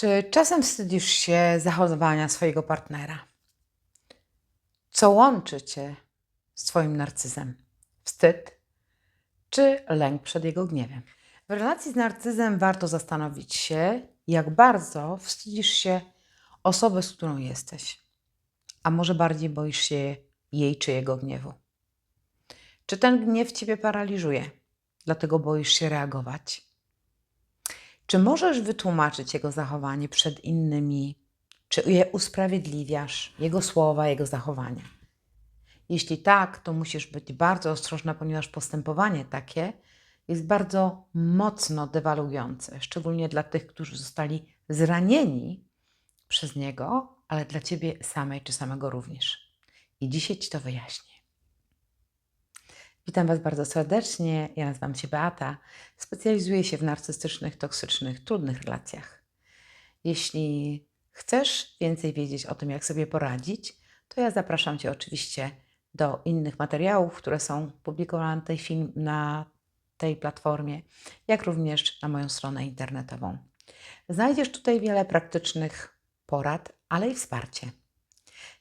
Czy czasem wstydzisz się zachowania swojego partnera? Co łączy cię z twoim narcyzem? Wstyd czy lęk przed jego gniewem? W relacji z narcyzem warto zastanowić się, jak bardzo wstydzisz się osoby, z którą jesteś. A może bardziej boisz się jej czy jego gniewu? Czy ten gniew ciebie paraliżuje, dlatego boisz się reagować? Czy możesz wytłumaczyć jego zachowanie przed innymi? Czy je usprawiedliwiasz, jego słowa, jego zachowania? Jeśli tak, to musisz być bardzo ostrożna, ponieważ postępowanie takie jest bardzo mocno dewaluujące, szczególnie dla tych, którzy zostali zranieni przez niego, ale dla ciebie samej czy samego również. I dzisiaj ci to wyjaśnię. Witam Was bardzo serdecznie. Ja nazywam się Beata. Specjalizuję się w narcystycznych, toksycznych, trudnych relacjach. Jeśli chcesz więcej wiedzieć o tym, jak sobie poradzić, to ja zapraszam Cię oczywiście do innych materiałów, które są publikowane na tej, film, na tej platformie, jak również na moją stronę internetową. Znajdziesz tutaj wiele praktycznych porad, ale i wsparcie.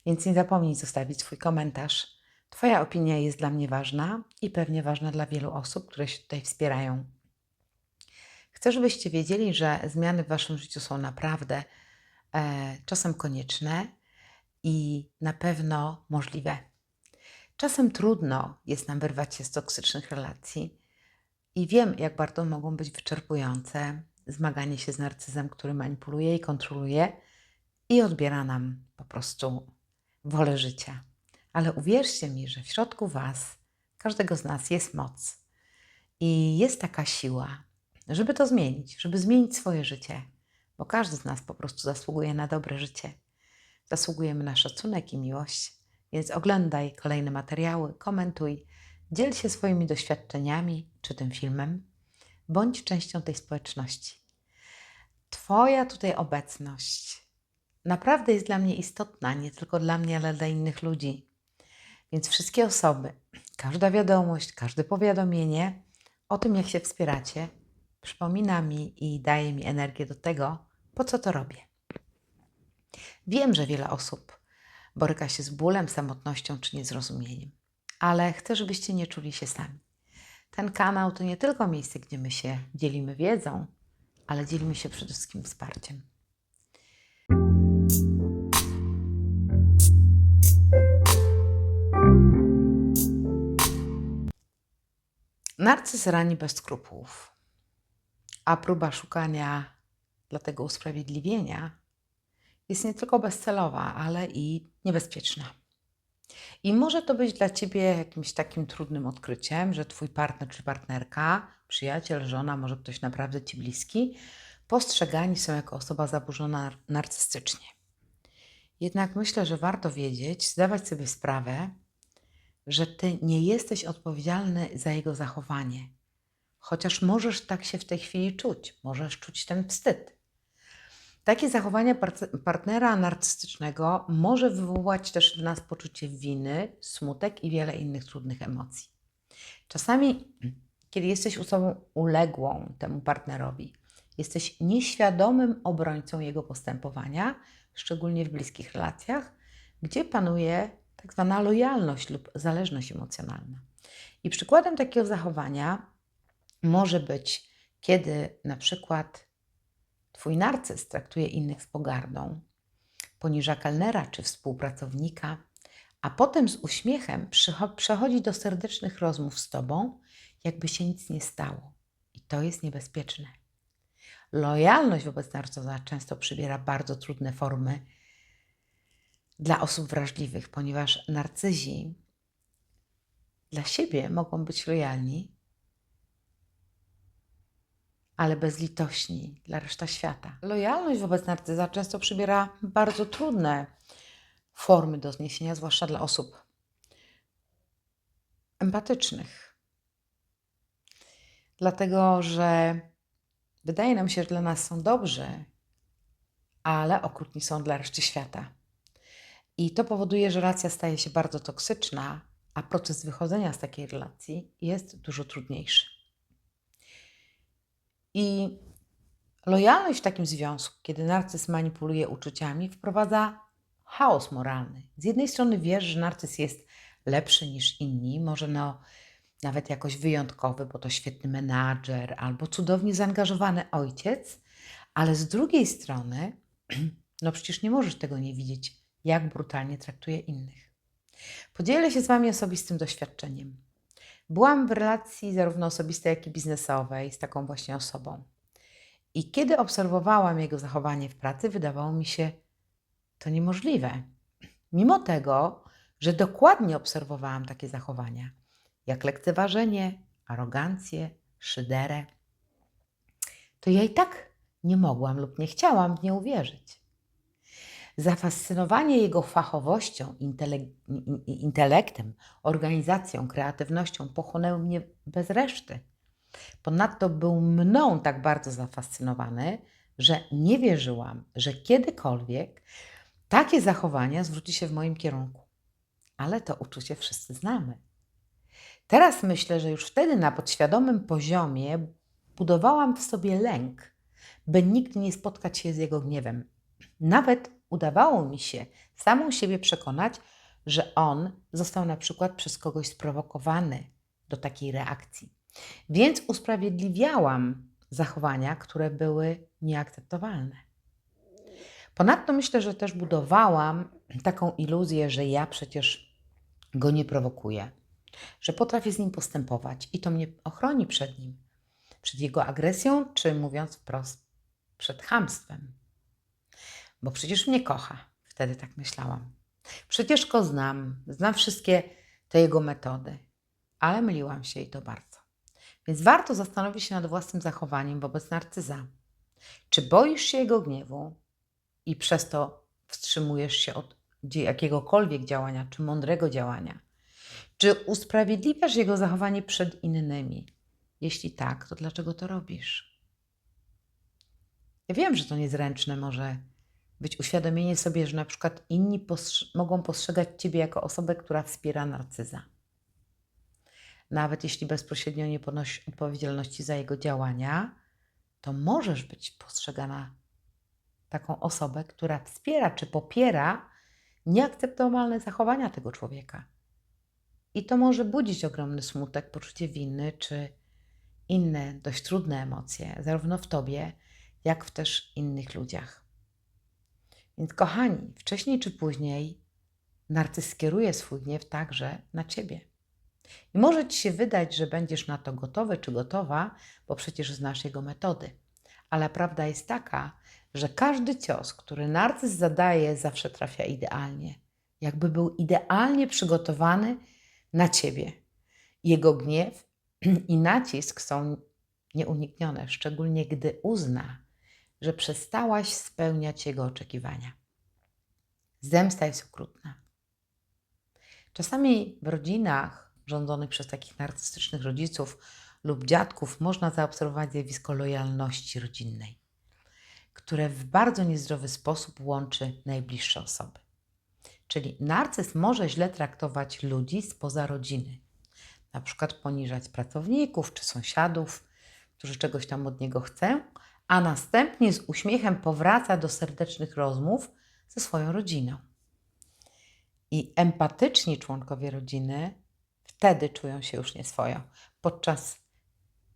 Więc nie zapomnij zostawić swój komentarz Twoja opinia jest dla mnie ważna i pewnie ważna dla wielu osób, które się tutaj wspierają. Chcę, żebyście wiedzieli, że zmiany w Waszym życiu są naprawdę e, czasem konieczne i na pewno możliwe. Czasem trudno jest nam wyrwać się z toksycznych relacji i wiem, jak bardzo mogą być wyczerpujące zmaganie się z narcyzem, który manipuluje i kontroluje i odbiera nam po prostu wolę życia. Ale uwierzcie mi, że w środku Was, każdego z nas jest moc i jest taka siła, żeby to zmienić, żeby zmienić swoje życie, bo każdy z nas po prostu zasługuje na dobre życie. Zasługujemy na szacunek i miłość, więc oglądaj kolejne materiały, komentuj, dziel się swoimi doświadczeniami czy tym filmem, bądź częścią tej społeczności. Twoja tutaj obecność naprawdę jest dla mnie istotna, nie tylko dla mnie, ale dla innych ludzi. Więc wszystkie osoby, każda wiadomość, każde powiadomienie o tym, jak się wspieracie, przypomina mi i daje mi energię do tego, po co to robię. Wiem, że wiele osób boryka się z bólem, samotnością czy niezrozumieniem, ale chcę, żebyście nie czuli się sami. Ten kanał to nie tylko miejsce, gdzie my się dzielimy wiedzą, ale dzielimy się przede wszystkim wsparciem. Narcyz rani bez skrupułów, a próba szukania dla tego usprawiedliwienia jest nie tylko bezcelowa, ale i niebezpieczna. I może to być dla ciebie jakimś takim trudnym odkryciem, że twój partner czy partnerka, przyjaciel, żona, może ktoś naprawdę ci bliski, postrzegani są jako osoba zaburzona narcystycznie. Jednak myślę, że warto wiedzieć, zdawać sobie sprawę, że ty nie jesteś odpowiedzialny za jego zachowanie. Chociaż możesz tak się w tej chwili czuć, możesz czuć ten wstyd. Takie zachowanie partnera narcystycznego może wywołać też w nas poczucie winy, smutek i wiele innych trudnych emocji. Czasami, kiedy jesteś osobą uległą temu partnerowi, jesteś nieświadomym obrońcą jego postępowania, szczególnie w bliskich relacjach, gdzie panuje tak zwana lojalność lub zależność emocjonalna. I przykładem takiego zachowania może być, kiedy na przykład Twój narcyz traktuje innych z pogardą, poniża kelnera czy współpracownika, a potem z uśmiechem przechodzi do serdecznych rozmów z Tobą, jakby się nic nie stało. I to jest niebezpieczne. Lojalność wobec narcyza często przybiera bardzo trudne formy dla osób wrażliwych, ponieważ narcyzi dla siebie mogą być lojalni, ale bezlitośni dla reszty świata. Lojalność wobec narcyza często przybiera bardzo trudne formy do zniesienia, zwłaszcza dla osób empatycznych. Dlatego, że wydaje nam się, że dla nas są dobrzy, ale okrutni są dla reszty świata. I to powoduje, że relacja staje się bardzo toksyczna, a proces wychodzenia z takiej relacji jest dużo trudniejszy. I Lojalność w takim związku, kiedy narcyz manipuluje uczuciami, wprowadza chaos moralny. Z jednej strony wiesz, że narcyz jest lepszy niż inni, może no, nawet jakoś wyjątkowy, bo to świetny menadżer albo cudownie zaangażowany ojciec, ale z drugiej strony, no przecież nie możesz tego nie widzieć, jak brutalnie traktuje innych. Podzielę się z Wami osobistym doświadczeniem. Byłam w relacji zarówno osobistej, jak i biznesowej z taką właśnie osobą. I kiedy obserwowałam jego zachowanie w pracy, wydawało mi się to niemożliwe. Mimo tego, że dokładnie obserwowałam takie zachowania, jak lekceważenie, arogancję, szyderę, to ja i tak nie mogłam lub nie chciałam w nie uwierzyć. Zafascynowanie jego fachowością, intele- intelektem, organizacją, kreatywnością pochłonęły mnie bez reszty. Ponadto był mną tak bardzo zafascynowany, że nie wierzyłam, że kiedykolwiek takie zachowania zwróci się w moim kierunku. Ale to uczucie wszyscy znamy. Teraz myślę, że już wtedy na podświadomym poziomie budowałam w sobie lęk, by nigdy nie spotkać się z jego gniewem. Nawet udawało mi się samą siebie przekonać, że on został na przykład przez kogoś sprowokowany do takiej reakcji. Więc usprawiedliwiałam zachowania, które były nieakceptowalne. Ponadto myślę, że też budowałam taką iluzję, że ja przecież go nie prowokuję, że potrafię z nim postępować i to mnie ochroni przed nim, przed jego agresją, czy mówiąc wprost, przed chamstwem. Bo przecież mnie kocha. Wtedy tak myślałam. Przecież go znam, znam wszystkie te jego metody, ale myliłam się i to bardzo. Więc warto zastanowić się nad własnym zachowaniem wobec narcyza. Czy boisz się jego gniewu i przez to wstrzymujesz się od jakiegokolwiek działania, czy mądrego działania? Czy usprawiedliwiasz jego zachowanie przed innymi? Jeśli tak, to dlaczego to robisz? Ja wiem, że to niezręczne może być uświadomienie sobie, że na przykład inni mogą postrzegać Ciebie jako osobę, która wspiera narcyza. Nawet jeśli bezpośrednio nie ponosi odpowiedzialności za jego działania, to możesz być postrzegana taką osobę, która wspiera czy popiera nieakceptowalne zachowania tego człowieka. I to może budzić ogromny smutek, poczucie winy czy inne dość trudne emocje, zarówno w tobie, jak w też innych ludziach. Więc, kochani, wcześniej czy później narcyz skieruje swój gniew także na ciebie. I może ci się wydać, że będziesz na to gotowy czy gotowa, bo przecież znasz jego metody. Ale prawda jest taka, że każdy cios, który narcyz zadaje, zawsze trafia idealnie. Jakby był idealnie przygotowany na ciebie. Jego gniew i nacisk są nieuniknione, szczególnie gdy uzna, że przestałaś spełniać jego oczekiwania. Zemsta jest okrutna. Czasami w rodzinach rządzonych przez takich narcystycznych rodziców lub dziadków można zaobserwować zjawisko lojalności rodzinnej, które w bardzo niezdrowy sposób łączy najbliższe osoby. Czyli narcyz może źle traktować ludzi spoza rodziny, na przykład poniżać pracowników czy sąsiadów, którzy czegoś tam od niego chcą, a następnie z uśmiechem powraca do serdecznych rozmów ze swoją rodziną. I empatyczni członkowie rodziny wtedy czują się już nieswojo, podczas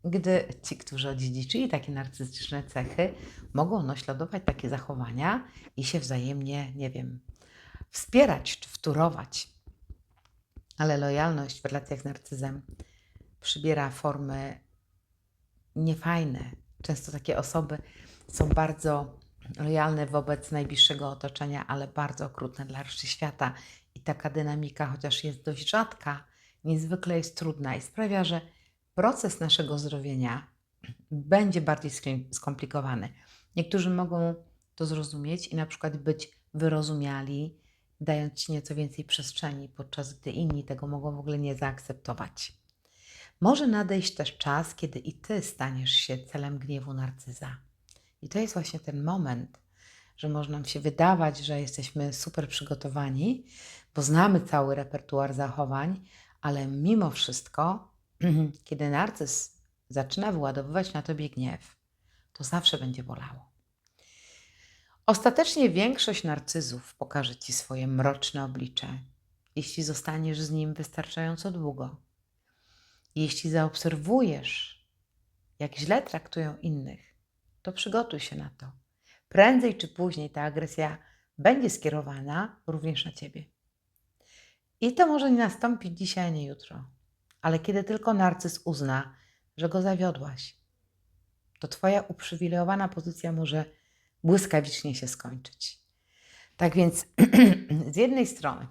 gdy ci, którzy odziedziczyli takie narcystyczne cechy, mogą naśladować takie zachowania i się wzajemnie, nie wiem, wspierać czy wturować. Ale lojalność w relacjach z narcyzem przybiera formy niefajne. Często takie osoby są bardzo lojalne wobec najbliższego otoczenia, ale bardzo okrutne dla reszty świata. I taka dynamika, chociaż jest dość rzadka, niezwykle jest trudna i sprawia, że proces naszego zdrowienia będzie bardziej skomplikowany. Niektórzy mogą to zrozumieć i na przykład być wyrozumiali, dając ci nieco więcej przestrzeni, podczas gdy inni tego mogą w ogóle nie zaakceptować. Może nadejść też czas, kiedy i ty staniesz się celem gniewu narcyza. I to jest właśnie ten moment, że może nam się wydawać, że jesteśmy super przygotowani, bo znamy cały repertuar zachowań, ale mimo wszystko, kiedy narcyz zaczyna wyładowywać na tobie gniew, to zawsze będzie bolało. Ostatecznie większość narcyzów pokaże ci swoje mroczne oblicze, jeśli zostaniesz z nim wystarczająco długo. Jeśli zaobserwujesz, jak źle traktują innych, to przygotuj się na to. Prędzej czy później ta agresja będzie skierowana również na ciebie. I to może nie nastąpić dzisiaj, nie jutro, ale kiedy tylko narcyz uzna, że go zawiodłaś, to Twoja uprzywilejowana pozycja może błyskawicznie się skończyć. Tak więc z jednej strony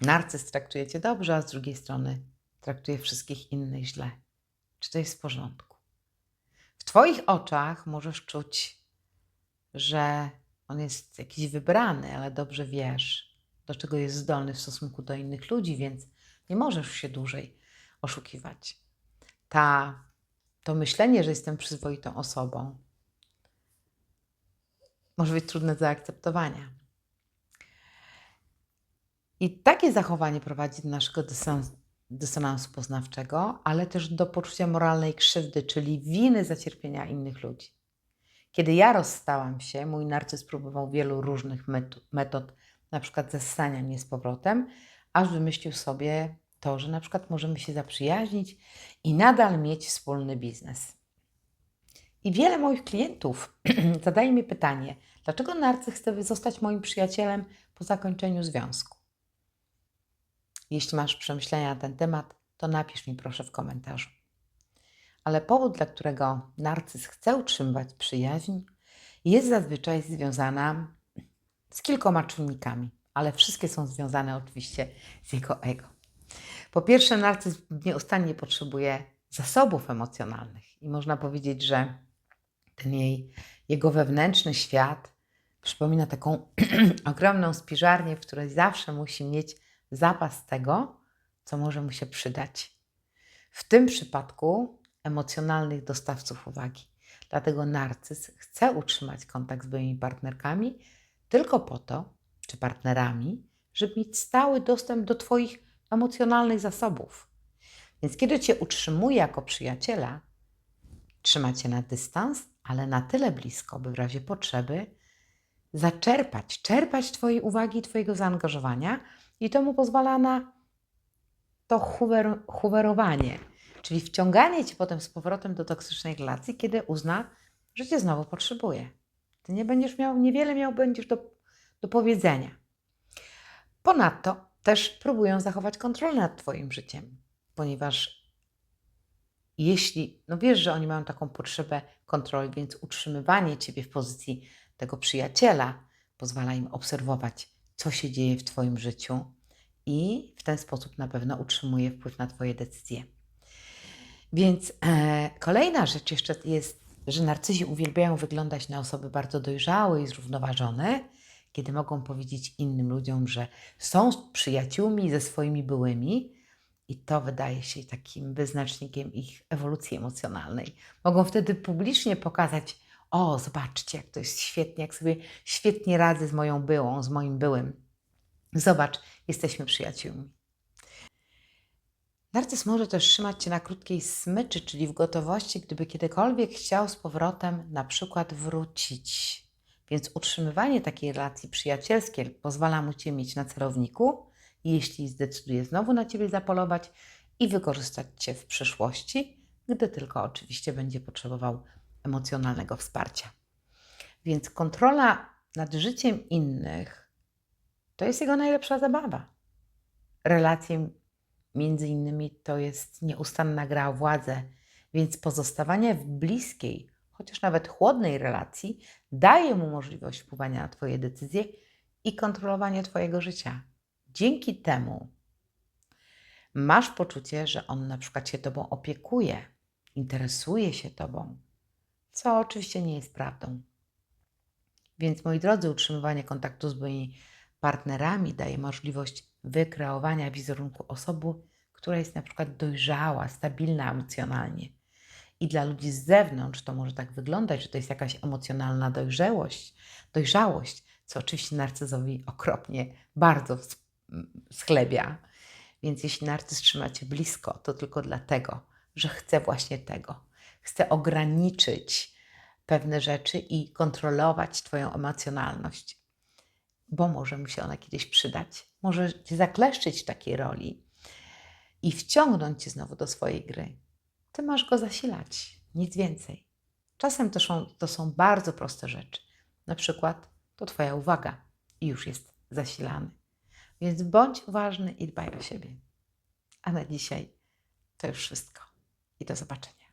narcyz traktuje Cię dobrze, a z drugiej strony traktuje wszystkich innych źle. Czy to jest w porządku? W Twoich oczach możesz czuć, że on jest jakiś wybrany, ale dobrze wiesz, do czego jest zdolny w stosunku do innych ludzi, więc nie możesz się dłużej oszukiwać. Ta, to myślenie, że jestem przyzwoitą osobą, może być trudne do zaakceptowania. I takie zachowanie prowadzi do naszego dysonansu, dysonansu poznawczego, ale też do poczucia moralnej krzywdy, czyli winy za cierpienia innych ludzi. Kiedy ja rozstałam się, mój narcyz próbował wielu różnych metod, na przykład zessania mnie z powrotem, aż wymyślił sobie to, że na przykład możemy się zaprzyjaźnić i nadal mieć wspólny biznes. I wiele moich klientów zadaje mi pytanie, dlaczego narcyz chce zostać moim przyjacielem po zakończeniu związku? Jeśli masz przemyślenia na ten temat, to napisz mi proszę w komentarzu. Ale powód, dla którego narcyz chce utrzymywać przyjaźń, jest zazwyczaj związana z kilkoma czynnikami, ale wszystkie są związane oczywiście z jego ego. Po pierwsze, narcyz nieustannie potrzebuje zasobów emocjonalnych i można powiedzieć, że ten jej, jego wewnętrzny świat przypomina taką ogromną spiżarnię, w której zawsze musi mieć zapas tego, co może mu się przydać. W tym przypadku emocjonalnych dostawców uwagi. Dlatego narcyz chce utrzymać kontakt z byłymi partnerkami tylko po to, czy partnerami, żeby mieć stały dostęp do Twoich emocjonalnych zasobów. Więc kiedy Cię utrzymuje jako przyjaciela, trzyma Cię na dystans, ale na tyle blisko, by w razie potrzeby zaczerpać, czerpać Twojej uwagi i Twojego zaangażowania i to mu pozwala na to huwer, huwerowanie, czyli wciąganie Cię potem z powrotem do toksycznej relacji, kiedy uzna, że Cię znowu potrzebuje. Ty nie będziesz miał, niewiele miał będziesz do, do powiedzenia. Ponadto też próbują zachować kontrolę nad Twoim życiem, ponieważ jeśli, no wiesz, że oni mają taką potrzebę kontroli, więc utrzymywanie Ciebie w pozycji tego przyjaciela pozwala im obserwować, co się dzieje w Twoim życiu i w ten sposób na pewno utrzymuje wpływ na Twoje decyzje. Więc e, kolejna rzecz jeszcze jest, że narcyzi uwielbiają wyglądać na osoby bardzo dojrzałe i zrównoważone, kiedy mogą powiedzieć innym ludziom, że są przyjaciółmi ze swoimi byłymi, i to wydaje się takim wyznacznikiem ich ewolucji emocjonalnej. Mogą wtedy publicznie pokazać: O, zobaczcie, jak to jest świetnie, jak sobie świetnie radzę z moją byłą, z moim byłym. Zobacz, jesteśmy przyjaciółmi. Narcyz może też trzymać Cię na krótkiej smyczy, czyli w gotowości, gdyby kiedykolwiek chciał z powrotem na przykład wrócić. Więc utrzymywanie takiej relacji przyjacielskiej pozwala mu Cię mieć na celowniku, jeśli zdecyduje znowu na Ciebie zapolować i wykorzystać Cię w przyszłości, gdy tylko oczywiście będzie potrzebował emocjonalnego wsparcia. Więc kontrola nad życiem innych to jest jego najlepsza zabawa. Relacje między innymi to jest nieustanna gra o władzę, więc pozostawanie w bliskiej, chociaż nawet chłodnej relacji daje mu możliwość wpływania na Twoje decyzje i kontrolowania Twojego życia. Dzięki temu masz poczucie, że on na przykład się Tobą opiekuje, interesuje się Tobą, co oczywiście nie jest prawdą. Więc moi drodzy, utrzymywanie kontaktu z moimi partnerami daje możliwość wykreowania wizerunku osoby, która jest na przykład dojrzała, stabilna emocjonalnie. I dla ludzi z zewnątrz to może tak wyglądać, że to jest jakaś emocjonalna dojrzałość, dojrzałość, co oczywiście narcyzowi okropnie bardzo schlebia. Więc jeśli narcyz trzyma Cię blisko, to tylko dlatego, że chce właśnie tego. Chce ograniczyć pewne rzeczy i kontrolować Twoją emocjonalność, bo może mu się ona kiedyś przydać. Może Cię zakleszczyć w takiej roli i wciągnąć Cię znowu do swojej gry. Ty masz go zasilać, nic więcej. Czasem to są, to są bardzo proste rzeczy. Na przykład to Twoja uwaga i już jest zasilany. Więc bądź uważny i dbaj o siebie. A na dzisiaj to już wszystko. I do zobaczenia.